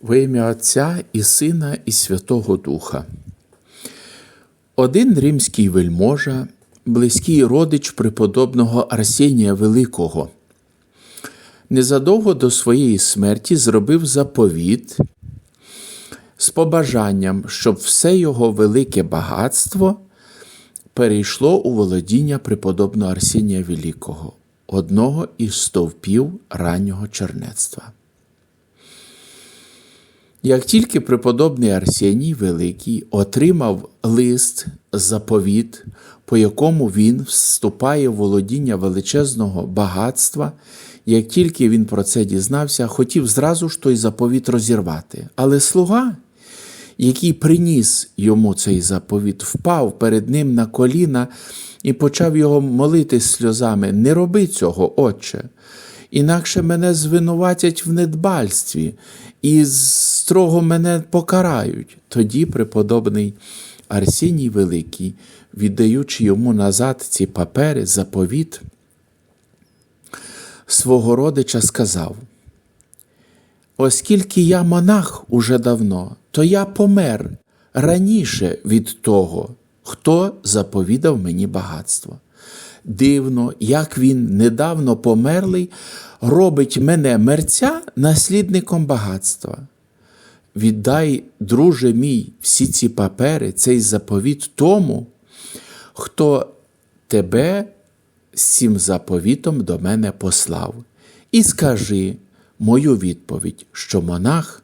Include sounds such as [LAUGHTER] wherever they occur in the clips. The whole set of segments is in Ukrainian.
Во ім'я Отця і Сина, і Святого Духа. Один римський вельможа, близький родич преподобного Арсенія Великого, незадовго до своєї смерті зробив заповіт з побажанням, щоб все його велике багатство перейшло у володіння преподобного Арсенія Великого, одного із стовпів раннього чернецтва. Як тільки преподобний Арсеній Великий отримав лист заповіт, по якому він вступає в володіння величезного багатства, як тільки він про це дізнався, хотів зразу ж той заповіт розірвати. Але слуга, який приніс йому цей заповіт, впав перед ним на коліна і почав його молити сльозами: Не роби цього, Отче, інакше мене звинуватять в недбальстві і строго мене покарають. Тоді преподобний Арсеній Великий, віддаючи йому назад ці папери, заповіт, свого родича сказав: Оскільки я монах уже давно, то я помер раніше від того, хто заповідав мені багатство. Дивно, як він недавно померлий, робить мене мерця наслідником багатства. Віддай, друже мій, всі ці папери, цей заповіт тому, хто тебе з цим заповітом до мене послав. І скажи мою відповідь, що монах,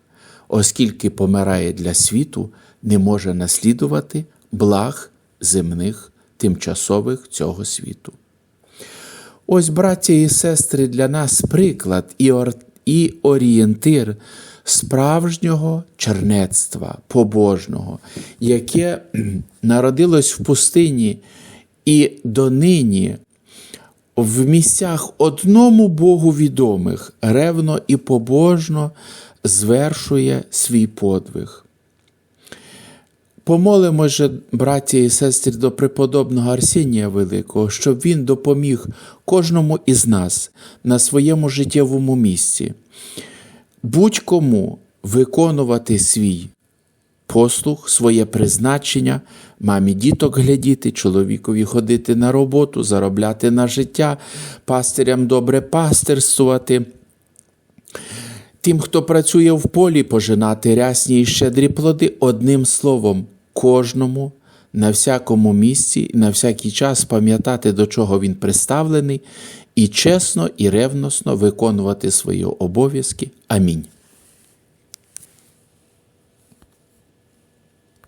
оскільки помирає для світу, не може наслідувати благ земних тимчасових цього світу. Ось, браття і сестри, для нас приклад і, ор... і орієнтир справжнього чернецтва, побожного, яке [CLEARS THROAT] народилось в пустині і донині в місцях одному Богу відомих ревно і побожно звершує свій подвиг. Помолимо же, браті і сестри, до преподобного Арсенія Великого, щоб він допоміг кожному із нас на своєму життєвому місці, будь-кому виконувати свій послуг, своє призначення, мамі діток глядіти, чоловікові ходити на роботу, заробляти на життя, пастирям добре пастирствувати. Тим, хто працює в полі, пожинати рясні і щедрі плоди, одним словом, кожному на всякому місці, на всякий час пам'ятати, до чого він приставлений, і чесно і ревносно виконувати свої обов'язки. Амінь.